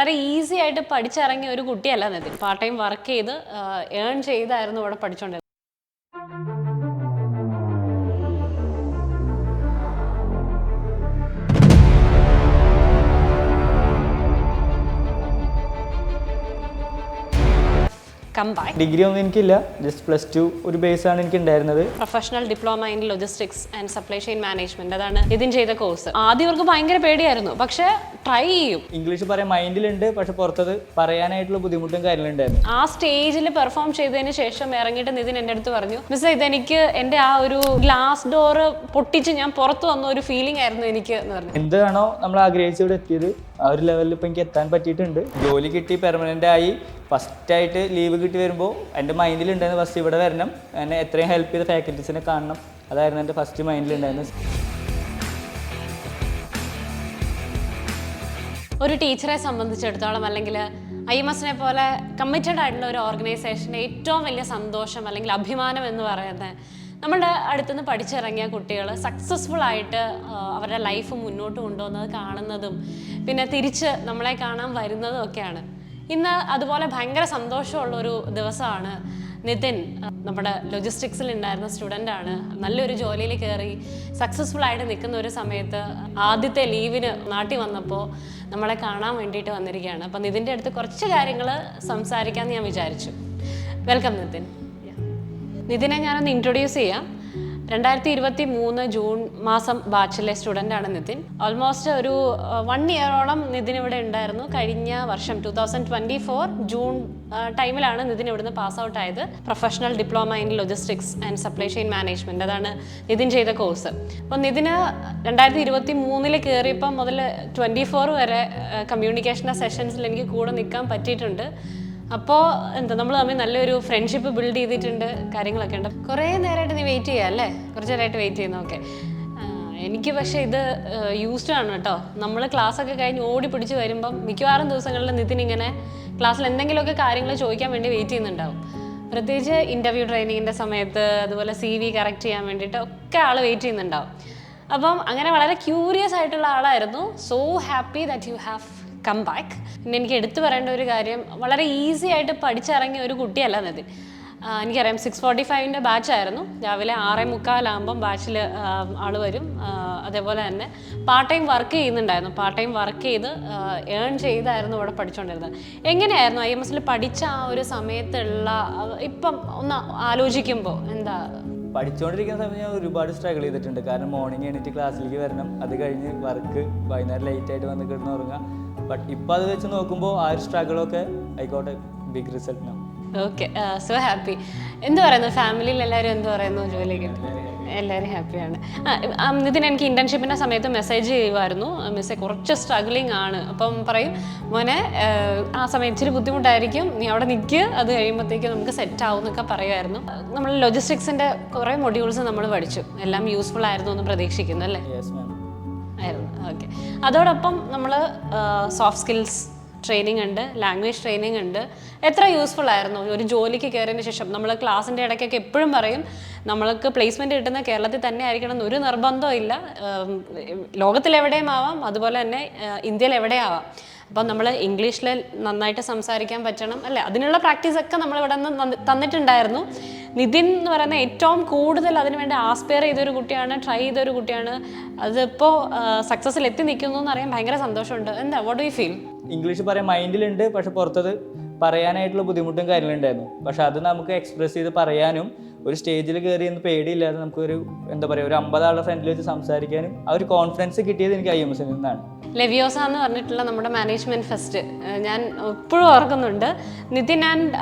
വളരെ ഈസി ആയിട്ട് പഠിച്ചിറങ്ങിയ ഒരു കുട്ടിയല്ല നിതിൻ. പാർട്ട് ടൈം വർക്ക് ചെയ്ത് ഏൺ ചെയ്തായിരുന്നു ഇവിടെ പഠിച്ചുകൊണ്ടിരുന്നത് കം ബാക്ക് ഡിഗ്രി ഒന്നും എനിക്കില്ല. ജസ്റ്റ് പ്ലസ് ടു ഒരു ബേസ് ആണ് എനിക്ക് ഉണ്ടായിരുന്നത് professional diploma in logistics and supply chain management അതാണ് ഇതിൻ ചെയ്ത കോഴ്സ് ആദ്യം ഇവർക്ക് ഭയങ്കര പേടിയായിരുന്നു. പക്ഷെ ട്രൈ ചെയ്യും. ഇംഗ്ലീഷ് പറയാൻ മൈൻഡിലുണ്ട് പക്ഷെ പുറത്തത് പറയാനായിട്ടുള്ള ബുദ്ധിമുട്ടും കാര്യങ്ങളുണ്ടായിരുന്നു. ആ സ്റ്റേജിൽ പെർഫോം ചെയ്തതിന് ശേഷം ഇറങ്ങിയിട്ട് നിതിൻ എന്റെ അടുത്ത് പറഞ്ഞു മിസ് ഇതെനിക്ക് എന്റെ ആ ഒരു ഗ്ലാസ് ഡോറ് പൊട്ടിച്ച് ഞാൻ പുറത്തു വന്ന ഒരു ഫീലിംഗ് ആയിരുന്നു എനിക്ക് എന്ന് പറഞ്ഞു. എന്താണോ നമ്മൾ ആഗ്രഹിച്ച് ഇവിടെ എത്തിയത്. ആ ഒരു ലെവലിൽ ഇപ്പം എനിക്ക് എത്താൻ പറ്റിയിട്ടുണ്ട്. ജോലി കിട്ടി പെർമനന്റ് ആയി. ഫസ്റ്റായിട്ട് ലീവ് കിട്ടി വരുമ്പോൾ എന്റെ മൈൻഡിലുണ്ടായിരുന്നു ഫസ്റ്റ് ഇവിടെ വരണം. എന്നെ എത്രയും ഹെൽപ്പ് ചെയ്ത ഫാക്കൽറ്റീസിനെ കാണണം. അതായിരുന്നു എന്റെ ഫസ്റ്റ് മൈൻഡിലുണ്ടായിരുന്നത് ഒരു ടീച്ചറെ സംബന്ധിച്ചിടത്തോളം അല്ലെങ്കിൽ ഐ എം എസിനെ പോലെ കമ്മിറ്റഡ് ആയിട്ടുള്ള ഒരു ഓർഗനൈസേഷന്റെ ഏറ്റവും വലിയ സന്തോഷം അല്ലെങ്കിൽ അഭിമാനം എന്ന് പറയുന്നത് നമ്മുടെ അടുത്തുനിന്ന് പഠിച്ചിറങ്ങിയ കുട്ടികൾ സക്സസ്ഫുൾ ആയിട്ട് അവരുടെ ലൈഫ് മുന്നോട്ട് കൊണ്ടുപോകുന്നത് കാണുന്നതും പിന്നെ തിരിച്ച് നമ്മളെ കാണാൻ വരുന്നതും ഒക്കെയാണ്. ഇന്ന് അതുപോലെ ഭയങ്കര സന്തോഷമുള്ള ഒരു ദിവസമാണ് നിതിൻ നമ്മുടെ ലോജിസ്റ്റിക്സിൽ ഉണ്ടായിരുന്ന സ്റ്റുഡന്റ് ആണ്. നല്ലൊരു ജോലിയിൽ കയറി സക്സസ്ഫുൾ ആയിട്ട് നിൽക്കുന്ന ഒരു സമയത്ത് ആദ്യത്തെ ലീവിന് നാട്ടിൽ വന്നപ്പോൾ നമ്മളെ കാണാൻ വേണ്ടിയിട്ട് വന്നിരിക്കുകയാണ്. അപ്പം നിതിന്റെ അടുത്ത് കുറച്ച് കാര്യങ്ങൾ സംസാരിക്കാമെന്ന് ഞാൻ വിചാരിച്ചു. വെൽക്കം നിതിൻ. നിതിനെ ഞാനൊന്ന് ഇൻട്രൊഡ്യൂസ് ചെയ്യാം. രണ്ടായിരത്തി ഇരുപത്തി മൂന്ന് ജൂൺ മാസം ബാച്ചിലെ സ്റ്റുഡന്റ് ആണ് നിതിൻ. ഓൾമോസ്റ്റ് ഒരു വൺ ഇയറോളം നിതിൻ ഇവിടെ ഉണ്ടായിരുന്നു. കഴിഞ്ഞ വർഷം two thousand twenty four June ടൈമിലാണ് നിതിൻ ഇവിടുന്ന് പാസ് ഔട്ട് ആയത്. Professional diploma in logistics and supply chain management അതാണ് നിതിൻ ചെയ്ത കോഴ്സ് അപ്പോൾ നിതിന് രണ്ടായിരത്തി ഇരുപത്തി മൂന്നിൽ കയറിയപ്പം മുതൽ ട്വന്റി ഫോർ വരെ കമ്മ്യൂണിക്കേഷന്റെ സെഷൻസിൽ എനിക്ക് കൂടെ നിൽക്കാൻ പറ്റിയിട്ടുണ്ട്. അപ്പോൾ എന്താ നമ്മൾ തമ്മിൽ നല്ലൊരു ഫ്രണ്ട്ഷിപ്പ് ബിൽഡ് ചെയ്തിട്ടുണ്ട് കാര്യങ്ങളൊക്കെ ഉണ്ട്. കുറേ നേരമായിട്ട് നീ വെയിറ്റ് ചെയ്യാം അല്ലേ? കുറച്ച് നേരമായിട്ട് വെയിറ്റ് ചെയ്യുന്നു ഓക്കെ എനിക്ക് പക്ഷേ ഇത് യൂസ്ഡ് ആണ് കേട്ടോ. നമ്മൾ ക്ലാസ്സൊക്കെ കഴിഞ്ഞ് ഓടി പിടിച്ച് വരുമ്പം മിക്കവാറും ദിവസങ്ങളിൽ നിതിൻ ഇങ്ങനെ ക്ലാസ്സിൽ എന്തെങ്കിലുമൊക്കെ കാര്യങ്ങൾ ചോദിക്കാൻ വേണ്ടി വെയിറ്റ് ചെയ്യുന്നുണ്ടാവും. പ്രത്യേകിച്ച് ഇന്റർവ്യൂ ട്രെയിനിങ്ങിന്റെ സമയത്ത് അതുപോലെ സി വി കറക്റ്റ് ചെയ്യാൻ വേണ്ടിയിട്ട് ഒക്കെ ആൾ വെയിറ്റ് ചെയ്യുന്നുണ്ടാവും. അപ്പം അങ്ങനെ വളരെ ക്യൂരിയസ് ആയിട്ടുള്ള ആളായിരുന്നു. So happy that you have come back പിന്നെ എനിക്ക് എടുത്തു പറയേണ്ട ഒരു കാര്യം വളരെ ഈസി ആയിട്ട് പഠിച്ചിറങ്ങിയ ഒരു കുട്ടിയല്ല നിതിൻ ആ, എനിക്കറിയാം സിക്സ് ഫോർട്ടി ഫൈവിന്റെ ബാച്ചായിരുന്നു രാവിലെ ആറേ മുക്കാലാകുമ്പം ബാച്ചിൽ ആൾ വരും. അതേപോലെ തന്നെ പാർട്ട് ടൈം വർക്ക് ചെയ്യുന്നുണ്ടായിരുന്നു. പാർട്ട് ടൈം വർക്ക് ചെയ്ത് ഏൺ ചെയ്തായിരുന്നു ഇവിടെ പഠിച്ചുകൊണ്ടിരുന്നത് എങ്ങനെയായിരുന്നു ഐ എം എസിൽ പഠിച്ച ആ ഒരു സമയത്തുള്ള ഇപ്പം ഒന്ന് ആലോചിക്കുമ്പോൾ എന്താ? പഠിച്ചുകൊണ്ടിരിക്കുന്ന സമയത്ത് ഞാൻ ഒരുപാട് സ്ട്രഗിൾ ചെയ്തിട്ടുണ്ട്. കാരണം മോർണിംഗ് എണീറ്റ് ക്ലാസ്സിലേക്ക് വരണം. അത് കഴിഞ്ഞ് വർക്ക് വൈകുന്നേരം ലേറ്റ് ആയിട്ട് വന്ന് കിടന്ന് ഉറങ്ങാം ബട്ട് ഇപ്പോൾ അത് വെച്ച് നോക്കുമ്പോൾ ആ ഒരു സ്ട്രഗിളൊക്കെ ആയിക്കോട്ടെ ബിഗ് റിസൾട്ട് ആണ് ഓക്കെ സോ ഹാപ്പി എന്ത് പറയുന്നു? ഫാമിലിയിൽ എല്ലാവരും എന്ത് പറയുന്നു? ജോലിക്ക് എല്ലാവരും ഹാപ്പിയാണ് ഇതിന് എനിക്ക് ഇന്റേൺഷിപ്പിന്റെ സമയത്ത് മെസ്സേജ് ചെയ്യുമായിരുന്നു മിസ് കുറച്ച് സ്ട്രഗ്ലിംഗ് ആണ്. അപ്പം പറയും മോനെ ആ, സമയം ഇച്ചിരി ബുദ്ധിമുട്ടായിരിക്കും. നീ അവിടെ നിൽക്ക് അത് കഴിയുമ്പോഴത്തേക്കും നമുക്ക് സെറ്റ് ആവും എന്നൊക്കെ പറയുമായിരുന്നു നമ്മൾ ലോജിസ്റ്റിക്സിന്റെ കുറേ മൊഡ്യൂൾസ് നമ്മൾ പഠിച്ചു. എല്ലാം യൂസ്ഫുൾ ആയിരുന്നു എന്ന് പ്രതീക്ഷിക്കുന്നു അല്ലേ? ആയിരുന്നു. ഓക്കെ അതോടൊപ്പം നമ്മൾ സോഫ്റ്റ് സ്കിൽസ് ട്രെയിനിങ് ഉണ്ട് ലാംഗ്വേജ് ട്രെയിനിങ് ഉണ്ട്. എത്ര യൂസ്ഫുൾ ആയിരുന്നു ഒരു ജോലിക്ക് കയറിയതിന് ശേഷം. നമ്മൾ ക്ലാസ്സിന്റെ ഇടയ്ക്കൊക്കെ എപ്പോഴും പറയും നമ്മൾക്ക് പ്ലേസ്മെന്റ് കിട്ടുന്ന കേരളത്തിൽ തന്നെ ആയിരിക്കണം എന്നൊരു നിർബന്ധവും ഇല്ല. ലോകത്തിലെവിടെയും ആവാം. അതുപോലെ തന്നെ ഇന്ത്യയിൽ എവിടെയും ആവാം. അപ്പം നമ്മൾ ഇംഗ്ലീഷിൽ നന്നായിട്ട് സംസാരിക്കാൻ പറ്റണം. അല്ലേ? അതിനുള്ള പ്രാക്ടീസൊക്കെ നമ്മൾ ഇവിടെ നിന്ന് തന്നിട്ടുണ്ടായിരുന്നു. നിതിൻ എന്ന് പറയുന്ന ഏറ്റവും കൂടുതൽ അതിനുവേണ്ടി ആസ്പയർ ചെയ്തൊരു കുട്ടിയാണ് ട്രൈ ചെയ്തൊരു കുട്ടിയാണ്. അതിപ്പോൾ സക്സസ്സിൽ എത്തി നിൽക്കുന്നു എന്ന് അറിയാൻ ഭയങ്കര സന്തോഷമുണ്ട്. എന്താ വാട്ട് യു ഫീൽ ഇംഗ്ലീഷ് പറയാൻ മൈൻഡിലുണ്ട് പക്ഷെ പുറത്തത് പറയാനായിട്ടുള്ള ബുദ്ധിമുട്ടും കാര്യങ്ങളുണ്ടായിരുന്നു. പക്ഷെ അത് നമുക്ക് എക്സ്പ്രസ് ചെയ്ത് പറയാനും ഒരു സ്റ്റേജിൽ കയറി എന്ന് പേടിയില്ലാതെ നമുക്കൊരു എന്താ പറയുക ഒരു അമ്പതാളുടെ ഫ്രണ്ടിൽ വെച്ച് സംസാരിക്കാനും ആ ഒരു കോൺഫിഡൻസ് കിട്ടിയത് എനിക്ക് ഐ എം എസിൽ നിന്നാണ്. ലെവിയോസ എന്ന് പറഞ്ഞിട്ടുള്ള നമ്മുടെ മാനേജ്മെന്റ് ഫെസ്റ്റ്. ഞാൻ ഇപ്പോഴും ഓർക്കുന്നുണ്ട്. നിതിൻ ആൻഡ്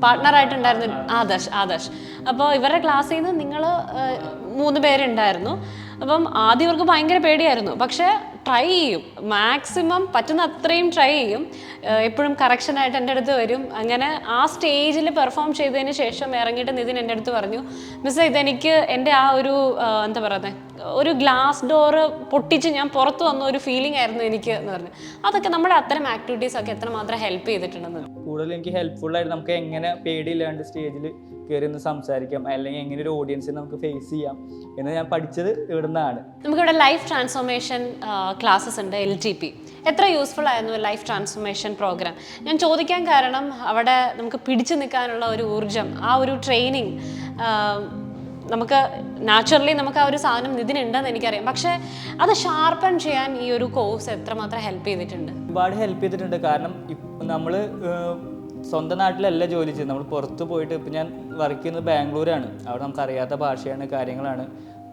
പാർട്ട്ണറായിട്ടുണ്ടായിരുന്നു ആദർശ് ആദർശ്. അപ്പോൾ ഇവരുടെ ക്ലാസ്സിൽ നിന്ന് നിങ്ങൾ മൂന്ന് പേരുണ്ടായിരുന്നു. അപ്പം ആദ്യം ഇവർക്ക് ഭയങ്കര പേടിയായിരുന്നു. പക്ഷേ ട്രൈ ചെയ്യും. മാക്സിമം പറ്റുന്ന അത്രയും ട്രൈ ചെയ്യും. എപ്പോഴും കറക്ഷനായിട്ട് എന്റെ അടുത്ത് വരും. അങ്ങനെ ആ സ്റ്റേജിൽ പെർഫോം ചെയ്തതിന് ശേഷം ഇറങ്ങിയിട്ട് നിതിൻ എന്റെ അടുത്ത് പറഞ്ഞു മിസ് ഇതെനിക്ക് എന്റെ ആ ഒരു എന്താ പറയുന്നത് ഒരു ഗ്ലാസ് ഡോറ് പൊട്ടിച്ച് ഞാൻ പുറത്ത് വന്ന ഒരു ഫീലിംഗ് ആയിരുന്നു എനിക്ക് എന്ന് പറഞ്ഞു. അതൊക്കെ നമ്മുടെ അത്തരം ആക്ടിവിറ്റീസ് ഒക്കെ എത്രമാത്രം ഹെൽപ്പ് ചെയ്തിട്ടുണ്ടെന്ന്. കൂടുതൽ എനിക്ക് ഹെൽപ്ഫുൾ ആയിട്ട് നമുക്ക് എങ്ങനെ പേടിയില്ലാണ്ട് സ്റ്റേജിൽ കയറി ഒന്ന് സംസാരിക്കാം. അല്ലെങ്കിൽ എങ്ങനെ ഒരു ഓഡിയൻസിനെ നമുക്ക് ഫേസ് ചെയ്യാം എന്ന് ഞാൻ പഠിച്ചത് ഇവിടെ നിന്നാണ് നമുക്കിവിടെ ലൈഫ് ട്രാൻസ്ഫോർമേഷൻ ക്ലാസ്സസ് ഉണ്ട് എൽ ടി പി എത്ര യൂസ്ഫുൾ ആയിരുന്നു ലൈഫ് ട്രാൻസ്ഫോർമേഷൻ പ്രോഗ്രാം ഞാൻ ചോദിക്കാൻ കാരണം അവിടെ നമുക്ക് പിടിച്ചു നിൽക്കാനുള്ള ഒരു ഊർജം ആ ഒരു ട്രെയിനിങ് നമുക്ക് നാച്ചുറലി നമുക്ക് ആ ഒരു സാധനം ഇതിനുണ്ടെന്ന് എനിക്കറിയാം. പക്ഷേ അത് ഷാർപ്പൺ ചെയ്യാൻ ഈ ഒരു കോഴ്സ് എത്രമാത്രം ഹെൽപ്പ് ചെയ്തിട്ടുണ്ട്? ഒരുപാട് ഹെൽപ്പ് ചെയ്തിട്ടുണ്ട്. കാരണം നമ്മൾ സ്വന്തം നാട്ടിലല്ല ജോലി ചെയ്യുന്നത്. നമ്മൾ പുറത്ത് പോയിട്ട് ഇപ്പം ഞാൻ വർക്ക് ചെയ്യുന്നത് ബാംഗ്ലൂരാണ്. അവിടെ നമുക്ക് അറിയാത്ത ഭാഷയാണ് കാര്യങ്ങളാണ്.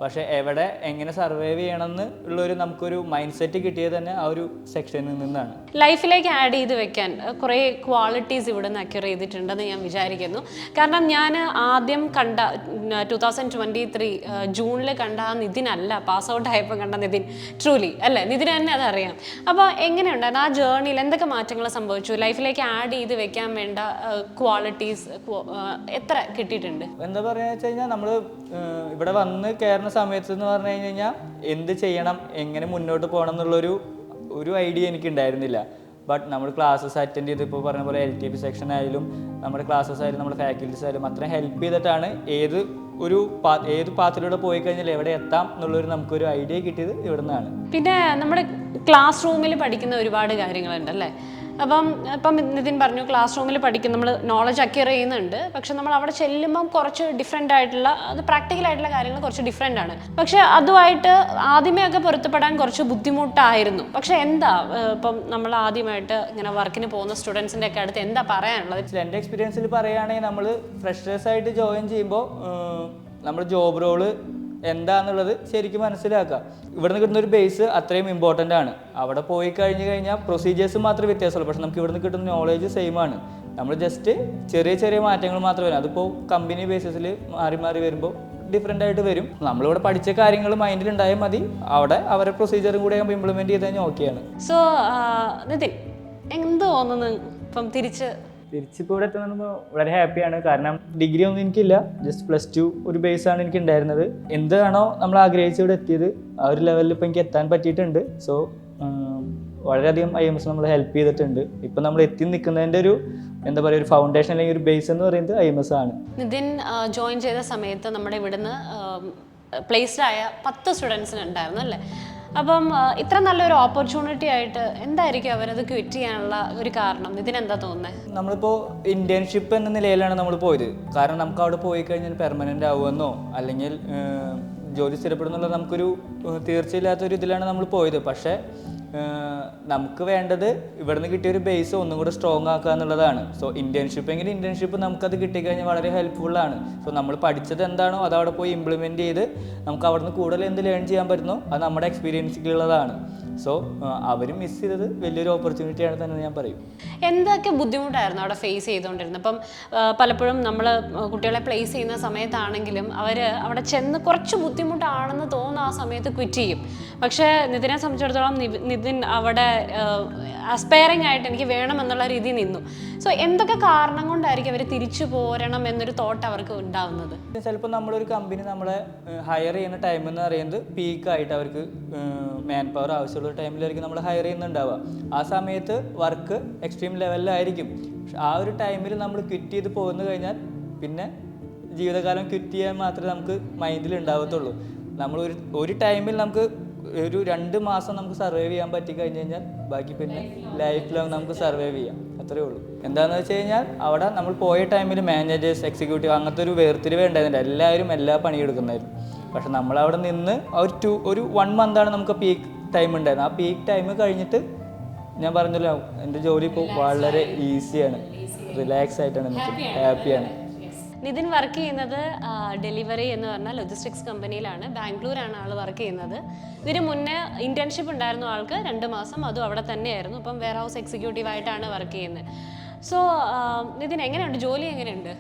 പക്ഷേ എവിടെ എങ്ങനെ സർവൈവ് ചെയ്യണമെന്ന് ഉള്ളൊരു നമുക്കൊരു മൈൻഡ് സെറ്റ് കിട്ടിയത് തന്നെ ആ ഒരു സെക്ഷനിൽ നിന്നാണ്. ലൈഫിലേക്ക് ആഡ് ചെയ്ത് വെക്കാൻ കുറേ ക്വാളിറ്റീസ് ഇവിടെ നിന്ന് അക്യൂർ ചെയ്തിട്ടുണ്ടെന്ന് ഞാൻ വിചാരിക്കുന്നു. കാരണം ഞാൻ ആദ്യം കണ്ട ടു തൗസൻഡ് ട്വന്റി ത്രീ ജൂണിൽ കണ്ട ആ അല്ല പാസ് ഔട്ട് ആയപ്പോൾ കണ്ട നിതിൻ ട്രൂലി അല്ലേ? നിതിൻ തന്നെ അതറിയാം. അപ്പോൾ എങ്ങനെയുണ്ടായിരുന്നു? ആ ജേർണിയിൽ എന്തൊക്കെ മാറ്റങ്ങൾ സംഭവിച്ചു? ലൈഫിലേക്ക് ആഡ് ചെയ്ത് വെക്കാൻ വേണ്ട ക്വാളിറ്റീസ് എത്ര കിട്ടിയിട്ടുണ്ട്? എന്താ പറയുക വെച്ച് കഴിഞ്ഞാൽ നമ്മൾ ഇവിടെ വന്ന് കയറുന്ന സമയത്ത് എന്ന് പറഞ്ഞു കഴിഞ്ഞ് കഴിഞ്ഞാൽ എന്ത് ചെയ്യണം എങ്ങനെ മുന്നോട്ട് പോകണം എന്നുള്ളൊരു ഒരു ഐഡിയ എനിക്ക് ഉണ്ടായിരുന്നില്ല ബട്ട് നമ്മൾ ക്ലാസ്സസ് അറ്റൻഡ് ചെയ്ത് ഇപ്പോൾ പറഞ്ഞ പോലെ എൽ ടി പി സെക്ഷൻ ആയാലും നമ്മുടെ ക്ലാസ്സസ് ആയാലും നമ്മുടെ ഫാക്കൽറ്റീസ് ആയാലും അത്രയും ഹെൽപ്പ് ചെയ്തിട്ടാണ് ഏത് ഒരു ഏത് പാത്തിലൂടെ പോയി കഴിഞ്ഞാൽ എവിടെ എത്താം എന്നുള്ളൊരു നമുക്കൊരു ഐഡിയ കിട്ടിയത് ഇവിടെ നിന്നാണ് പിന്നെ നമ്മുടെ ക്ലാസ് റൂമിൽ പഠിക്കുന്ന ഒരുപാട് കാര്യങ്ങളുണ്ട് അല്ലേ അപ്പം ഇപ്പം നിതിൻ പറഞ്ഞു ക്ലാസ് റൂമിൽ പഠിക്കും നമ്മൾ നോളജ് അക്യർ ചെയ്യുന്നുണ്ട്. പക്ഷെ നമ്മൾ അവിടെ ചെല്ലുമ്പം കുറച്ച് ഡിഫറെന്റ് ആയിട്ടുള്ള അത് പ്രാക്ടിക്കൽ ആയിട്ടുള്ള കാര്യങ്ങൾ കുറച്ച് ഡിഫറെന്റ് ആണ്. പക്ഷെ അതുമായിട്ട് ആദ്യമേ ഒക്കെ പൊരുത്തപ്പെടാൻ കുറച്ച് ബുദ്ധിമുട്ടായിരുന്നു. പക്ഷെ എന്താ ഇപ്പം നമ്മൾ ആദ്യമായിട്ട് ഇങ്ങനെ വർക്കിന് പോകുന്ന സ്റ്റുഡൻസിന്റെ ഒക്കെ അടുത്ത് എന്താ പറയാനുള്ളത്? എന്റെ എക്സ്പീരിയൻസിൽ പറയുകയാണെങ്കിൽ നമ്മൾ ഫ്രഷേഴ്സ് ആയിട്ട് ജോയിൻ ചെയ്യുമ്പോൾ നമ്മൾ ജോബ് റോൾ എന്താന്നുള്ളത് ശരിക്കും മനസ്സിലാക്കുക. ഇവിടുന്ന് കിട്ടുന്ന ഒരു ബേസ് അത്രയും ഇമ്പോർട്ടന്റ് ആണ്. അവിടെ പോയി കഴിഞ്ഞ് കഴിഞ്ഞാൽ പ്രൊസീജിയേഴ്സ് മാത്രമേ വ്യത്യാസമുള്ളൂ. പക്ഷെ നമുക്ക് ഇവിടുന്ന് കിട്ടുന്ന നോളേജ് സെയിം ആണ്. നമ്മൾ ജസ്റ്റ് ചെറിയ ചെറിയ മാറ്റങ്ങൾ മാത്രമേ വരും. അതിപ്പോൾ കമ്പനി ബേസിസിൽ മാറി മാറി വരുമ്പോൾ ഡിഫറെന്റ് ആയിട്ട് വരും. നമ്മളിവിടെ പഠിച്ച കാര്യങ്ങൾ മൈൻഡിൽ ഉണ്ടായാൽ മതി. അവിടെ അവരെ പ്രൊസീജിയറും കൂടെ ആകുമ്പോൾ ഇംപ്ലിമെന്റ് ചെയ്ത് കഴിഞ്ഞാൽ ഓക്കെയാണ് സോ നിതിൻ എന്ത് തോന്നുന്നു ഇപ്പം തിരിച്ച് തിരിച്ചിപ്പോൾ ഇവിടെ എത്തുമ്പോൾ വളരെ ഹാപ്പിയാണ് കാരണം ഡിഗ്രി ഒന്നും എനിക്കില്ല. ജസ്റ്റ് പ്ലസ് ടു ഒരു ബേസ് ആണ് എനിക്ക് ഉണ്ടായിരുന്നത് എന്താണോ നമ്മൾ ആഗ്രഹിച്ച് ഇവിടെ എത്തിയത് ആ ഒരു ലെവലിൽ ഇപ്പോൾ എനിക്ക് എത്താൻ പറ്റിയിട്ടുണ്ട്. സോ വളരെയധികം ഐ എം എസ് നമ്മൾ ഹെൽപ്പ് ചെയ്തിട്ടുണ്ട്. ഇപ്പം നമ്മൾ എത്തി നിൽക്കുന്നതിന്റെ ഒരു എന്താ പറയുക ഒരു ഫൗണ്ടേഷൻ അല്ലെങ്കിൽ ഒരു ബേസ് എന്ന് പറയുന്നത് ഐ എം എസ് ആണ്. നിതിൻ ജോയിൻ ചെയ്ത സമയത്ത് നമ്മുടെ ഇവിടുന്ന് പ്ലേസ്ഡ് ആയ പത്ത് സ്റ്റുഡൻസിന് ഉണ്ടായിരുന്നു അല്ലേ? അപ്പം ഇത്ര നല്ലൊരു ഓപ്പർച്യൂണിറ്റി ആയിട്ട് എന്തായിരിക്കും അവരത് ക്വിറ്റ് ചെയ്യാനുള്ള ഒരു കാരണം? ഇതിനെന്താ തോന്നുന്നത് നമ്മളിപ്പോൾ ഇന്റേൺഷിപ്പ് എന്ന നിലയിലാണ് നമ്മൾ പോയത്. കാരണം നമുക്ക് അവിടെ പോയി കഴിഞ്ഞാൽ പെർമനന്റ് ആവുമെന്നോ അല്ലെങ്കിൽ ജോലി സ്ഥിരപ്പെടുന്നുള്ള നമുക്കൊരു തീർച്ചയില്ലാത്ത തീർച്ചയില്ലാത്തൊരു ഇതിലാണ് നമ്മൾ പോയത്. പക്ഷേ നമുക്ക് വേണ്ടത് ഇവിടുന്ന് കിട്ടിയ ഒരു ബേസ് ഒന്നും കൂടെ സ്ട്രോങ് ആക്കുക എന്നുള്ളതാണ്. സോ ഇന്റേൺഷിപ്പ് എങ്കിൽ ഇന്റേൺഷിപ്പ് നമുക്കത് കിട്ടിക്കഴിഞ്ഞാൽ വളരെ ഹെൽപ്ഫുള്ളാണ് സോ നമ്മൾ പഠിച്ചത് എന്താണോ അത് അവിടെ പോയി ഇംപ്ലിമെന്റ് ചെയ്ത് നമുക്ക് അവിടുന്ന് കൂടുതൽ എന്ത് ലേൺ ചെയ്യാൻ പറ്റുന്നോ അത് നമ്മുടെ എക്സ്പീരിയൻസിലുള്ളതാണ് സോ അവരും മിസ് ചെയ്തത് വലിയൊരു ഓപ്പർച്യൂണിറ്റിയാണ് തന്നെ ഞാൻ പറയും. എന്തൊക്കെ ബുദ്ധിമുട്ടായിരുന്നു അവിടെ ഫേസ് ചെയ്തുകൊണ്ടിരുന്നത്? അപ്പം പലപ്പോഴും നമ്മൾ കുട്ടികളെ പ്ലേസ് ചെയ്യുന്ന സമയത്താണെങ്കിലും അവർ അവിടെ ചെന്ന് കുറച്ച് ബുദ്ധിമുട്ടാണെന്ന് തോന്നുന്ന ആ സമയത്ത് ക്വിറ്റ് ചെയ്യും. പക്ഷേ നിതിനെ സംബന്ധിച്ചിടത്തോളം നിതിൻ അവിടെ അസ്പയറിംഗ് ആയിട്ട് എനിക്ക് വേണം എന്നുള്ള രീതി നിന്നു. സോ എന്തൊക്കെ കാരണം കൊണ്ടായിരിക്കും അവർ തിരിച്ചു പോരണം എന്നൊരു തോട്ട് അവർക്ക് ഉണ്ടാവുന്നത്? ചിലപ്പോൾ നമ്മളൊരു കമ്പനി നമ്മളെ ഹയർ ചെയ്യുന്ന ടൈം എന്ന് പറയുന്നത് പീക്കായിട്ട് അവർക്ക് മാൻ പവർ ആവശ്യമുള്ള ടൈമിലായിരിക്കും നമ്മൾ ഹയർ ചെയ്യുന്നുണ്ടാവുക. ആ സമയത്ത് വർക്ക് എക്സ്ട്രീം ലെവലിലായിരിക്കും ആ ഒരു ടൈമിൽ നമ്മൾ ക്വിറ്റ് ചെയ്ത് പോകുന്നു കഴിഞ്ഞാൽ പിന്നെ ജീവിതകാലം ക്വിറ്റ് ചെയ്യാൻ മാത്രമേ നമുക്ക് മൈൻഡിൽ ഉണ്ടാവത്തുള്ളൂ. നമ്മൾ ഒരു ഒരു ടൈമിൽ നമുക്ക് ഒരു രണ്ട് മാസം നമുക്ക് സർവൈവ് ചെയ്യാൻ പറ്റി കഴിഞ്ഞ് കഴിഞ്ഞാൽ ബാക്കി പിന്നെ ലൈഫ് ലോങ് നമുക്ക് സർവൈവ് ചെയ്യാം. അത്രേ ഉള്ളൂ. എന്താണെന്ന് വെച്ച് കഴിഞ്ഞാൽ അവിടെ നമ്മൾ പോയ ടൈമിൽ മാനേജേഴ്സ് എക്സിക്യൂട്ടീവ് അങ്ങനത്തെ ഒരു വേർതിരിവേ ഉണ്ടായിരുന്നില്ല. എല്ലാവരും എല്ലാ പണിയെടുക്കുന്നതായിരുന്നു പക്ഷെ നമ്മൾ അവിടെ നിന്ന് ഒരു ടു ഒരു വൺ മന്താണ് നമുക്ക് പീക്ക് ടൈം ഉണ്ടായിരുന്നത്. ആ പീക്ക് ടൈം കഴിഞ്ഞിട്ട് ഞാൻ പറഞ്ഞല്ലോ എന്റെ ജോലി ഇപ്പോൾ വളരെ ഈസിയാണ് റിലാക്സ് ആയിട്ടാണ് എനിക്ക് ഹാപ്പിയാണ് നിതിൻ വർക്ക് ചെയ്യുന്നത് ഡെലിവറി എന്ന് പറഞ്ഞാൽ ലോജിസ്റ്റിക്സ് കമ്പനിയിലാണ് ബാംഗ്ലൂരാണ് ആൾ വർക്ക് ചെയ്യുന്നത്. ഇതിന് മുന്നേ ഇന്റേൺഷിപ്പ് ഉണ്ടായിരുന്നു ആൾക്ക് രണ്ട് മാസം. അതും അവിടെ തന്നെയായിരുന്നു. ഇപ്പം വെയർ ഹൗസ് എക്സിക്യൂട്ടീവ് ആയിട്ടാണ് വർക്ക് ചെയ്യുന്നത്. സോ നിതിൻ എങ്ങനെയുണ്ട്? ജോലി എങ്ങനെയുണ്ട്?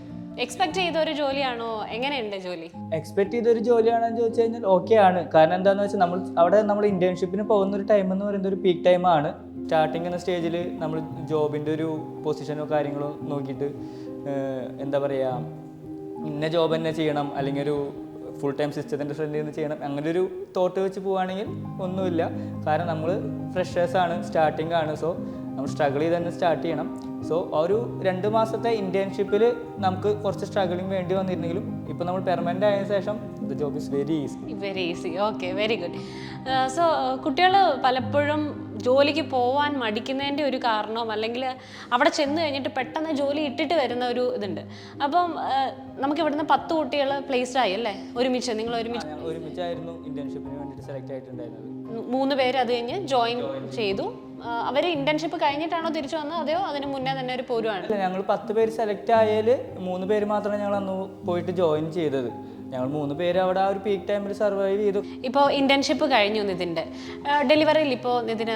എക്സ്പെക്ട് ചെയ്ത ഒരു ജോലിയാണോ? എങ്ങനെയുണ്ട് ജോലി? എക്സ്പെക്ട് ചെയ്ത ഒരു ജോലിയാണെന്ന് ചോദിച്ചു കഴിഞ്ഞാൽ ഓക്കെ ആണ് കാരണം എന്താണെന്ന് വെച്ചാൽ നമ്മൾ അവിടെ നമ്മൾ ഇന്റേൺഷിപ്പിന് പോകുന്ന ഒരു ടൈം എന്ന് പറയുന്നത് ഒരു പീക്ക് ടൈമാണ് സ്റ്റാർട്ടിങ് എന്ന സ്റ്റേജിൽ നമ്മൾ ജോബിന്റെ ഒരു പൊസിഷനോ കാര്യങ്ങളോ നോക്കിയിട്ട് എന്താ പറയുക ഇന്ന ജോബ് തന്നെ ചെയ്യണം അല്ലെങ്കിൽ ഒരു ഫുൾ ടൈം സിസ്റ്റത്തിന്റെ ഫ്രണ്ടിൽ നിന്ന് ചെയ്യണം അങ്ങനെ ഒരു തോട്ട് വെച്ച് പോവുകയാണെങ്കിൽ ഒന്നുമില്ല. കാരണം നമ്മൾ ഫ്രഷേഴ്സാണ് സ്റ്റാർട്ടിംഗ് ആണ് സോ നമ്മൾ സ്ട്രഗിൾ ചെയ്ത് തന്നെ സ്റ്റാർട്ട് ചെയ്യണം. സോ ഒരു രണ്ട് മാസത്തെ ഇന്റേൺഷിപ്പിൽ നമുക്ക് കുറച്ച് സ്ട്രഗിളിങ് വേണ്ടി വന്നിരുന്നെങ്കിലും ഇപ്പോൾ നമ്മൾ പെർമനന്റ് ആയതിനു ശേഷം the job is very easy very easy okay very good so കുട്ടികൾ പലപ്പോഴും ജോലിക്ക് പോവാൻ മടിക്കുന്നതിന്റെ ഒരു കാരണവും അല്ലെങ്കിൽ അവിടെ ചെന്ന് കഴിഞ്ഞിട്ട് പെട്ടെന്ന് ജോലി ഇട്ടിട്ട് വരുന്ന ഒരു ഇതുണ്ട്. അപ്പം ആ, നമുക്ക് ഇവിടുന്ന് പത്ത് കുട്ടികൾ പ്ലേസ്ഡ് ആയി അല്ലേ? ഒരുമിച്ച് നിങ്ങൾ ഒരുമിച്ച്. ഒരുമിച്ചായിരുന്നു ഇന്റേൺഷിപ്പിന് വേണ്ടിയിട്ട് സെലക്ട് ആയിട്ടുണ്ടായിരുന്നത്. മൂന്ന് പേര് അത് കഴിഞ്ഞ് ജോയിൻ ചെയ്തു. അവർ ഇന്റേൺഷിപ്പ് കഴിഞ്ഞിട്ടാണോ തിരിച്ചു വന്നത്? അതെയോ? അതിന് മുന്നേ തന്നെ ഒരു പോരുവാണ്. ഞങ്ങൾ പത്ത് പേര് സെലക്ട് ആയാൽ മൂന്ന് പേര് മാത്രമേ ഞങ്ങൾ അന്ന് പോയിട്ട് ജോയിൻ ചെയ്തത്. ഞങ്ങൾ മൂന്ന് പേര് അവിടെ ആ ഒരു പീക്ക് ടൈമിൽ സർവൈവ് ചെയ്തു. ഇപ്പോൾ ഇന്റേൺഷിപ്പ് കഴിഞ്ഞു നിതിന്റെ. ഡെലിവറിയിൽ ഇപ്പോൾ നിതിന്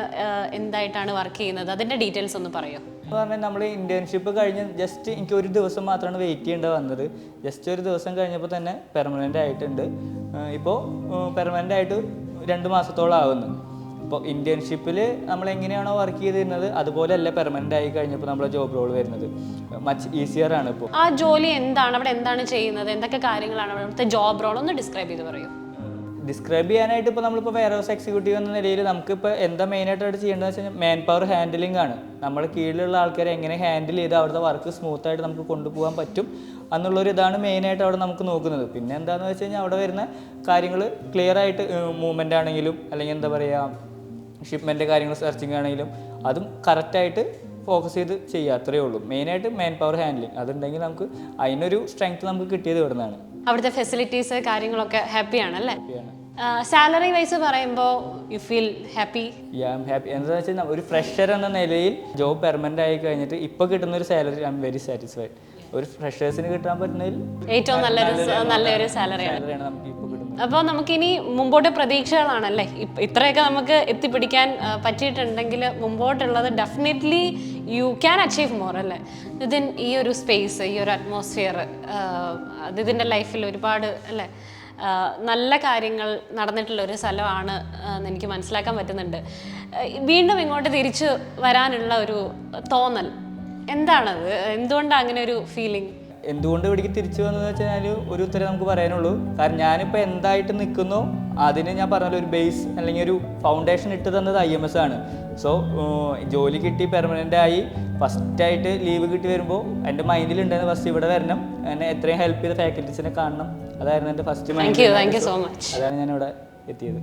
എന്തായിട്ടാണ് വർക്ക് ചെയ്യുന്നത്? അതിന്റെ ഡീറ്റെയിൽസ് ഒന്ന് പറയോ? എന്ന് പറഞ്ഞാൽ നമ്മൾ ഇന്റേൺഷിപ്പ് കഴിഞ്ഞ് ജസ്റ്റ് എനിക്ക് ഒരു ദിവസം മാത്രമാണ് വെയിറ്റ് ചെയ്യേണ്ടത് വന്നത്. ജസ്റ്റ് ഒരു ദിവസം കഴിഞ്ഞപ്പോൾ തന്നെ പെർമനന്റ് ആയിട്ടുണ്ട്. ഇപ്പോൾ പെർമനന്റ് ആയിട്ട് രണ്ട് മാസത്തോളം ആവുന്നു. ഇപ്പോൾ ഇന്റേൺഷിപ്പിൽ നമ്മൾ എങ്ങനെയാണോ വർക്ക് ചെയ്തിരുന്നത് അതുപോലെയല്ല പെർമനന്റ് ആയി കഴിഞ്ഞപ്പോൾ നമ്മളെ ജോബ് റോൾ വരുന്നത്. മച്ച് ഈസിയർ ആണ് ഇപ്പോൾ ആ ജോലി എന്താണ്? അവിടെ എന്താണ് ചെയ്യുന്നത്? എന്തൊക്കെ കാര്യങ്ങളാണ് അവിടുത്തെ ജോബ് റോൾ ഒന്ന് ഡിസ്ക്രൈബ് ചെയ്ത് പറയൂ. ഡിസ്ക്രൈബ് ചെയ്യാനായിട്ട് ഇപ്പോൾ നമ്മളിപ്പോൾ വെയർ ഹൗസ് എക്സിക്യൂട്ടീവ് എന്ന നിലയിൽ നമുക്കിപ്പോൾ എന്താ മെയിനായിട്ട് ചെയ്യേണ്ടതെന്ന് ചെയ്യേണ്ടത് വെച്ച് കഴിഞ്ഞാൽ മാൻ പവർ ഹാൻഡിലിംഗ് ആണ്. നമ്മുടെ കീഴിലുള്ള ആൾക്കാരെ എങ്ങനെ ഹാൻഡിൽ ചെയ്ത് അവിടുത്തെ വർക്ക് സ്മൂത്ത് ആയിട്ട് നമുക്ക് കൊണ്ടുപോകാൻ പറ്റും എന്നുള്ളൊരു ഇതാണ് മെയിനായിട്ട് അവിടെ നമുക്ക് നോക്കുന്നത്. പിന്നെ എന്താണെന്ന് വെച്ച് കഴിഞ്ഞാൽ അവിടെ വരുന്ന കാര്യങ്ങൾ ക്ലിയർ ആയിട്ട് മൂവ്മെന്റ് ആണെങ്കിലും അല്ലെങ്കിൽ എന്താ പറയുക ഷിപ്മെന്റ് കാര്യങ്ങൾ സെർച്ചിങ് ആണെങ്കിലും അതും കറക്റ്റായിട്ട് ഫോക്കസ് ചെയ്ത് ചെയ്യുക അത്രയേ ഉള്ളൂ. മെയിനായിട്ട് മാൻ പവർ ഹാൻഡ്ലിങ് അതുണ്ടെങ്കിൽ നമുക്ക് അതിനൊരു സ്ട്രെങ്ത് നമുക്ക് കിട്ടിയത് ഇവിടെ നിന്നാണ് അവിടുത്തെ ഫെസിലിറ്റീസ് കാര്യങ്ങളൊക്കെ ഹാപ്പിയാണ് അല്ലേ സാലറി വൈസ് പറയുമ്പോൾ യു ഫീൽ ഹാപ്പി ഹാപ്പി എന്താ വെച്ചാൽ ഒരു ഫ്രഷർ എന്ന നിലയിൽ ജോബ് പെർമനന്റ് ആയി കഴിഞ്ഞിട്ട് ഇപ്പൊ കിട്ടുന്ന ഒരു salary I am very satisfied ഒരു ഫ്രഷേഴ്സിന് കിട്ടാൻ പറ്റുന്നതിൽ ഏറ്റവും നല്ലൊരു നല്ലൊരു സാലറിയാണ് നമുക്ക് ഇപ്പോൾ കിട്ടുന്നത്. അപ്പോൾ നമുക്കിനി മുമ്പോട്ട് പ്രതീക്ഷകളാണല്ലേ? ഇത്രയൊക്കെ നമുക്ക് എത്തിപ്പിടിക്കാൻ പറ്റിയിട്ടുണ്ടെങ്കിൽ മുമ്പോട്ടുള്ളത് definitely you can achieve more അല്ലേ? ഇതിൻ ഈ ഒരു സ്പേസ് ഈ ഒരു അറ്റ്മോസ്ഫിയർ ഇതിന്റെ ലൈഫിൽ ഒരുപാട് അല്ലേ? നല്ല കാര്യങ്ങൾ നടന്നിട്ടുള്ള ഒരു സ്ഥലമാണ് എന്ന് എനിക്ക് മനസ്സിലാക്കാൻ പറ്റുന്നുണ്ട്. വീണ്ടും ഇങ്ങോട്ട് തിരിച്ചു വരാനുള്ള ഒരു തോന്നൽ. എന്താണത്? എന്തുകൊണ്ടാണ് അങ്ങനെ ഒരു ഫീലിംഗ് എന്തുകൊണ്ട് ഇവിടേക്ക് തിരിച്ചു വന്നതെന്ന് വെച്ചാൽ ഒരു ഉത്തരം നമുക്ക് പറയാനുള്ളൂ. കാരണം ഞാനിപ്പോൾ എന്തായിട്ട് നിൽക്കുന്നു അതിന് ഞാൻ പറഞ്ഞ ഒരു ബേസ് അല്ലെങ്കിൽ ഒരു ഫൗണ്ടേഷൻ ഇട്ട് തന്നത് ഐ എം എസ് ആണ്. സോ ജോലി കിട്ടി പെർമനന്റ് ആയി. ഫസ്റ്റായിട്ട് ലീവ് കിട്ടി വരുമ്പോൾ എന്റെ മൈൻഡിലുണ്ടായിരുന്നു ഫസ്റ്റ് ഇവിടെ വരണം. എന്നെ എത്രയും ഹെൽപ്പ് ചെയ്ത ഫാക്കൽറ്റീസിനെ കാണണം. അതായിരുന്നു എന്റെ ഫസ്റ്റ് മൈൻഡ് അതാണ് ഞാനിവിടെ എത്തിയത്.